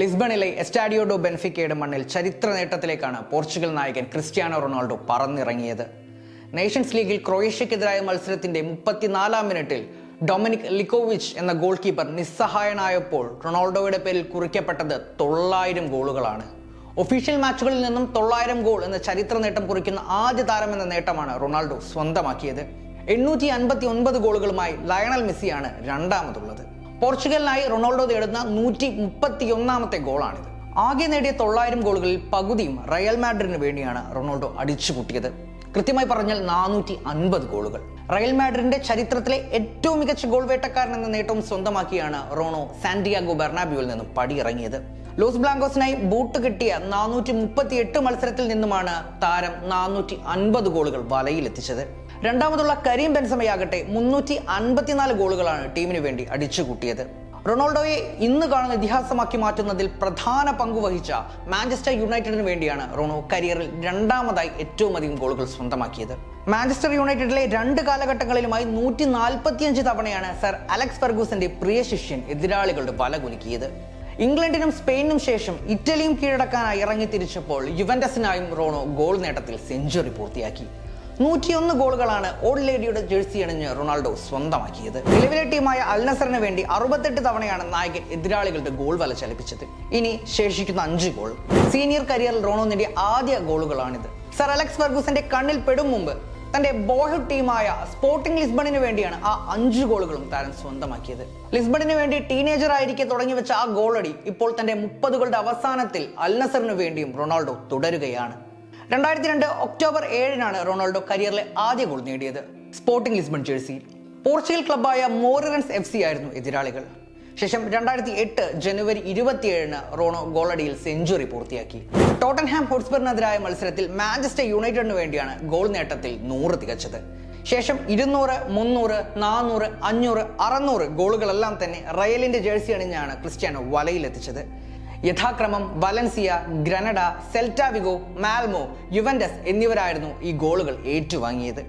ലിസ്ബണിലെ എസ്റ്റാഡിയോഡോ ബെൻഫിക്കയുടെ മണ്ണിൽ ചരിത്ര നേട്ടത്തിലേക്കാണ് പോർച്ചുഗൽ നായകൻ ക്രിസ്ത്യാനോ റൊണാൾഡോ പറന്നിറങ്ങിയത്. നേഷൻസ് ലീഗിൽ ക്രൊയേഷ്യക്കെതിരായ മത്സരത്തിന്റെ മുപ്പത്തിനാലാം മിനിറ്റിൽ ഡൊമിനിക് ലിക്കോവിച്ച് എന്ന ഗോൾ കീപ്പർ നിസ്സഹായനായപ്പോൾ റൊണാൾഡോയുടെ പേരിൽ കുറിക്കപ്പെട്ടത് തൊള്ളായിരം ഗോളുകളാണ്. ഒഫീഷ്യൽ മാച്ചുകളിൽ നിന്നും തൊള്ളായിരം ഗോൾ എന്ന ചരിത്ര നേട്ടം കുറിക്കുന്ന ആദ്യ താരം എന്ന നേട്ടമാണ് റൊണാൾഡോ സ്വന്തമാക്കിയത്. എണ്ണൂറ്റി അൻപത്തി ഒൻപത് ഗോളുകളുമായി ലയണൽ മെസ്സിയാണ് രണ്ടാമതുള്ളത്. പോർച്ചുഗലിനായി റൊണാൾഡോ നേടുന്ന നൂറ്റി മുപ്പത്തി ഒന്നാമത്തെ ഗോളാണിത്. ആകെ നേടിയ തൊള്ളായിരം ഗോളുകളിൽ പകുതിയും റയൽ മാഡ്രിഡിന് വേണ്ടിയാണ് റൊണാൾഡോ അടിച്ചു കൂട്ടിയത് കൃത്യമായി പറഞ്ഞാൽ നാനൂറ്റി അൻപത് ഗോളുകൾ. റയൽ മാഡ്രിന്റെ ചരിത്രത്തിലെ ഏറ്റവും മികച്ച ഗോൾ വേട്ടക്കാരൻ എന്ന നേട്ടവും സ്വന്തമാക്കിയാണ് റോണോ സാന്റിയാഗോ ബെർണാബ്യുവിൽ നിന്നും പടിയിറങ്ങിയത്. ലോസ് ബ്ലാങ്കോസിനായി ബൂട്ട് കിട്ടിയ നാനൂറ്റി മുപ്പത്തി എട്ട് മത്സരത്തിൽ നിന്നുമാണ് താരം നാനൂറ്റി അൻപത് ഗോളുകൾ വലയിലെത്തിച്ചത്. രണ്ടാമതുള്ള കരീം ബെൻസമയാകട്ടെ മുന്നൂറ്റി അൻപത്തിനാല് ഗോളുകളാണ് ടീമിന് വേണ്ടി അടിച്ചുകൂട്ടിയത്. റൊണാൾഡോയെ ഇന്ന് കാണുന്ന ഇതിഹാസമാക്കി മാറ്റുന്നതിൽ പ്രധാന പങ്ക് വഹിച്ച മാഞ്ചസ്റ്റർ യുണൈറ്റഡിന് വേണ്ടിയാണ് റോണോ കരിയറിൽ രണ്ടാമതായി ഏറ്റവും അധികം ഗോളുകൾ സ്വന്തമാക്കിയത്. മാഞ്ചസ്റ്റർ യുണൈറ്റഡിലെ രണ്ട് കാലഘട്ടങ്ങളിലുമായി നൂറ്റി നാൽപ്പത്തിയഞ്ച് തവണയാണ് സർ അലക്സ് ഫെർഗൂസിന്റെ പ്രിയ ശിഷ്യൻ എതിരാളികളുടെ വല കുലുക്കിയത്. ഇംഗ്ലണ്ടിനും സ്പെയിനും ശേഷം ഇറ്റലിയും കീഴടക്കാനായി ഇറങ്ങി തിരിച്ചപ്പോൾ യുവന്റസിനായും റോണോ ഗോൾ നേട്ടത്തിൽ സെഞ്ചുറി പൂർത്തിയാക്കി. നൂറ്റിയൊന്ന് ഗോളുകളാണ് ഓൾഡ് ലേഡിയുടെ ജേഴ്സി അണിഞ്ഞ് റൊണാൾഡോ സ്വന്തമാക്കിയത്. നിലവിലെ ടീമായ അൽനസറിന് വേണ്ടി അറുപത്തെട്ട് തവണയാണ് നായകൻ എതിരാളികളുടെ ഗോൾ വല ചലിപ്പിച്ചത്. ഇനി ശേഷിക്കുന്ന അഞ്ച് ഗോൾ. സീനിയർ കരിയറിൽ റോണോ നേടിയ ആദ്യ ഗോളുകളാണിത്. സർ അലക്സ് ഫർഗൂസന്റെ കണ്ണിൽ പെടും മുമ്പ് തന്റെ ബോയ്ഹുഡ് ടീമായ സ്പോർട്ടിംഗ് ലിസ്ബണിന് വേണ്ടിയാണ് ആ അഞ്ച് ഗോളുകളും താരം സ്വന്തമാക്കിയത്. ലിസ്ബണിന് വേണ്ടി ടീനേജർ ആയിരിക്കെ തുടങ്ങി വെച്ച ആ ഗോളടി ഇപ്പോൾ തന്റെ മുപ്പതുകളുടെ അവസാനത്തിൽ അൽനസറിന് വേണ്ടിയും റൊണാൾഡോ തുടരുകയാണ്. രണ്ടായിരത്തി രണ്ട് ഒക്ടോബർ ഏഴിനാണ് റൊണാൾഡോ കരിയറിലെ ആദ്യ ഗോൾ നേടിയത്. സ്പോർട്ടിംഗ് ലിസ്ബൺ ജേഴ്സിയിൽ പോർച്ചുഗൽ ക്ലബായ മോറിറൻസ് എഫ് സി ആയിരുന്നു എതിരാളികൾ. ശേഷം രണ്ടായിരത്തി എട്ട് ജനുവരി ഇരുപത്തിയേഴിന് റോണോ ഗോളടിയിൽ സെഞ്ചുറി പൂർത്തിയാക്കി. ടോട്ടൻഹാം ഹോട്ട്സ്ബറിനെതിരായ മത്സരത്തിൽ മാഞ്ചസ്റ്റർ യുണൈറ്റഡിന് വേണ്ടിയാണ് ഗോൾ നേട്ടത്തിൽ നൂറ് തികച്ചത്. ശേഷം ഇരുന്നൂറ് മുന്നൂറ് നാനൂറ് അഞ്ഞൂറ് അറുന്നൂറ് ഗോളുകളെല്ലാം തന്നെ റയലിന്റെ ജേഴ്സി അണിഞ്ഞാണ് ക്രിസ്ത്യാനോ വലയിലെത്തിച്ചത്. യഥാക്രമം Valencia Granada Celta Vigo Malmo Juventus എന്നിവരായിരുന്നു ഈ ഗോളുകൾ ഏറ്റുവാങ്ങിയത്.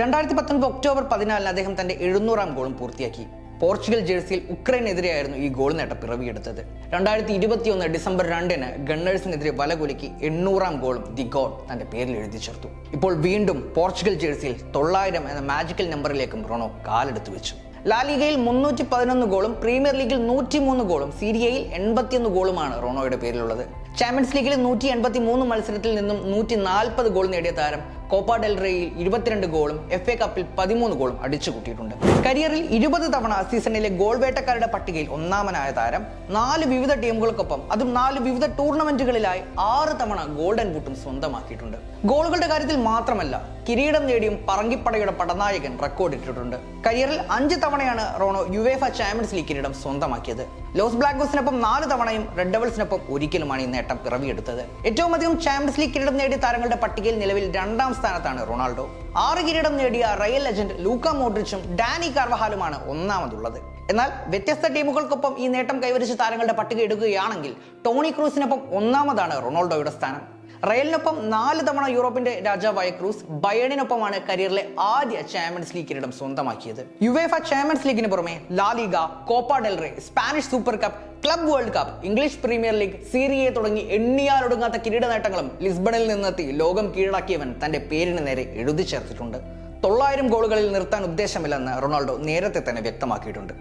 രണ്ടായിരത്തി പത്തൊൻപത് ഒക്ടോബർ പതിനാലിന് അദ്ദേഹം തന്റെ എഴുന്നൂറാം ഗോളും പൂർത്തിയാക്കി. പോർച്ചുഗൽ ജേഴ്സിയിൽ ഉക്രൈനെതിരെയായിരുന്നു ഈ ഗോൾ നേട്ടം പിറവിയെടുത്തത്. രണ്ടായിരത്തി ഇരുപത്തിയൊന്ന് ഡിസംബർ രണ്ടിന് ഗണ്ണേഴ്സിനെതിരെ വലകുലുക്കി കുലുക്കി എണ്ണൂറാം ഗോളും ദി ഗോൾ തന്റെ പേരിൽ എഴുതി ചേർത്തു. ഇപ്പോൾ വീണ്ടും പോർച്ചുഗൽ ജേഴ്സിയിൽ തൊള്ളായിരം എന്ന മാജിക്കൽ നമ്പറിലേക്കും റൊണോ കാലെടുത്തു വെച്ചു. ലാലിഗയിൽ മുന്നൂറ്റി പതിനൊന്ന് ഗോളും പ്രീമിയർ ലീഗിൽ നൂറ്റിമൂന്ന് ഗോളും സീരിയയിൽ എൺപത്തിയൊന്ന് ഗോളുമാണ് റോണോയുടെ പേരിലുള്ളത്. ചാമ്പ്യൻസ് ലീഗിൽ നൂറ്റി എൺപത്തി മൂന്ന് മത്സരത്തിൽ നിന്നും നൂറ്റി നാൽപ്പത് ഗോൾ നേടിയ താരം കോപ്പ ഡെൽ റേയിൽ ഇരുപത്തിരണ്ട് ഗോളും എഫ് എ കപ്പിൽ പതിമൂന്ന് ഗോളും അടിച്ചു കൂട്ടിയിട്ടുണ്ട്. കരിയറിൽ ഇരുപത് തവണ സീസണിലെ ഗോൾ വേട്ടക്കാരുടെ പട്ടികയിൽ ഒന്നാമനായ താരം നാല് വിവിധ ടീമുകൾക്കൊപ്പം അതും നാല് വിവിധ ടൂർണമെന്റുകളിലായി ആറ് തവണ ഗോൾഡൻ ബൂട്ടും സ്വന്തമാക്കിയിട്ടുണ്ട്. ഗോളുകളുടെ കാര്യത്തിൽ മാത്രമല്ല കിരീടം നേടിയും പറങ്കിപ്പടയുടെ പടനായകൻ റെക്കോർഡ് ഇട്ടിട്ടുണ്ട്. കരിയറിൽ അഞ്ച് തവണയാണ് റോണോ യുവേഫ ചാമ്പ്യൻസ് ലീഗ് കിരീടം സ്വന്തമാക്കിയത്. ലോസ് ബ്ലാക്കോസിനൊപ്പം നാല് തവണയും റെഡ് ഡെവൽസിനൊപ്പം ഒരിക്കലുമാണ് ഈ നേട്ടം പിറവിയെടുത്തത്. ഏറ്റവും അധികം ചാമ്പ്യൻസ് ലീഗ് കിരീടം നേടിയ താരങ്ങളുടെ പട്ടികയിൽ നിലവിൽ രണ്ടാം സ്ഥാനത്താണ് റൊണാൾഡോ. ആറ് കിരീടം നേടിയ റയൽ ലെജൻഡ് ലൂക്ക മോഡ്രിച്ചും ഡാനി കാർവഹാലുമാണ് ഒന്നാമതുള്ളത്. എന്നാൽ വ്യത്യസ്ത ടീമുകൾക്കൊപ്പം ഈ നേട്ടം കൈവരിച്ച താരങ്ങളുടെ പട്ടിക ഇടുകയാണെങ്കിൽ ടോണി ക്രൂസിനൊപ്പം ഒന്നാമതാണ് റൊണാൾഡോയുടെ സ്ഥാനം. റയലിനൊപ്പം നാല് തവണ യൂറോപ്പിന്റെ രാജാവായ ക്രൂസ് ബയണിനൊപ്പമാണ് കരിയറിലെ ആദ്യ ചാമ്പ്യൻസ് ലീഗ് കിരീടം സ്വന്തമാക്കിയത്. യുവേഫ ചാമ്പ്യൻസ് ലീഗിന് പുറമെ La Liga Copa del Rey Spanish Super Cup Club World Cup English Premier League Serie A തുടങ്ങി എണ്ണിയാലൊടുങ്ങാത്ത കിരീട നേട്ടങ്ങളും ലിസ്ബണിൽ നിന്നെത്തി ലോകം കീഴടക്കിയവൻ തന്റെ പേരിന് നേരെ എഴുതി ചേർത്തിട്ടുണ്ട്. തൊള്ളായിരം ഗോളുകളിൽ നിർത്താൻ ഉദ്ദേശമില്ലെന്ന് റൊണാൾഡോ നേരത്തെ തന്നെ വ്യക്തമാക്കിയിട്ടുണ്ട്.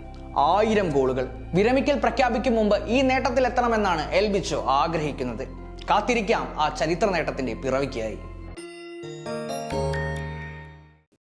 ആയിരം ഗോളുകൾ വിരമിക്കൽ പ്രഖ്യാപിക്കും മുമ്പ് ഈ നേട്ടത്തിൽ എത്തണമെന്നാണ് എൽബിച്ചോ ആഗ്രഹിക്കുന്നത്. കാത്തിരിക്കാം ആ ചരിത്ര നേട്ടത്തിന്റെ പിറവിക്കായി.